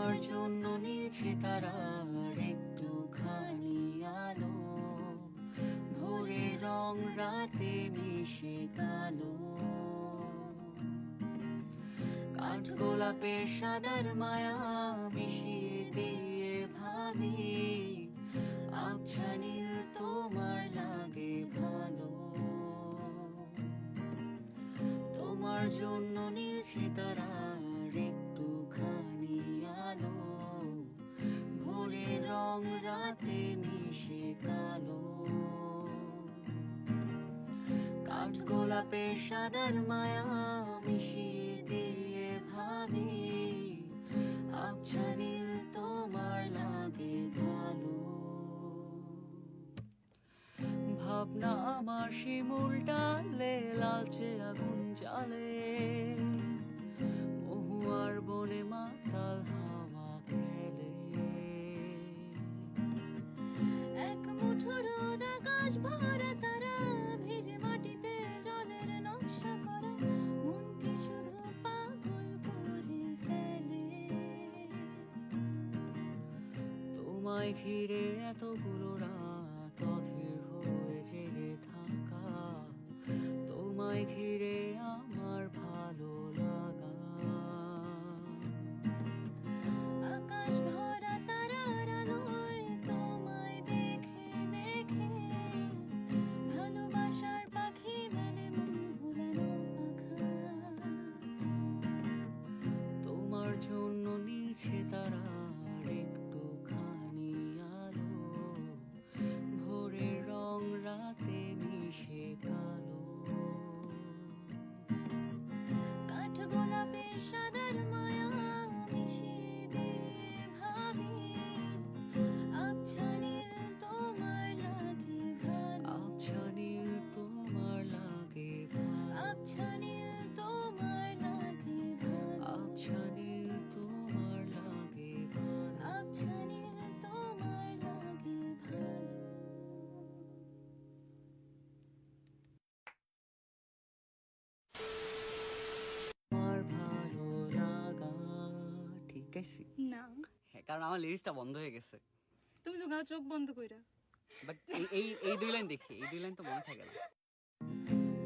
তোমার জন্য নিয়েছে তারার একটুখানি আলো। ভোরে রং রাতে মিশে কালো। কাঠ গোলাপের সাদার মায়া মিশিয়ে দিয়ে ভাবি আচ্ছা নীল তোমার লাগে ভালো। তোমার জন্য নিয়েছে তারার একটুখানি রাতে মিশে কালো। কাঠ গোলাপের সাদার মায়া মিশিয়ে দিয়ে ভাবি নীল তোমার লাগে ভালো ভাবনা আমার শিমুল ডালে লালচে আগুন জ্বালে। তোমায় ঘিরে এতগুলো রাত আছে না। হ্যাঁ কারণ আমার লিরিক্সটা বন্ধ হয়ে গেছে। তুমি তো গা চোখ বন্ধ কইরা। বাট এই এই দুই লাইন দেখি এই দুই লাইন তো মনে থাকে না।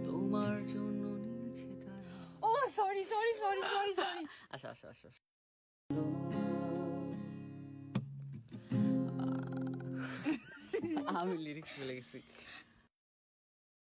তোমার জন্য নিয়েছে তারা। ও sorry sorry sorry sorry sorry আসো আসো আসো। আমি লিরিক্স বলে গেছি।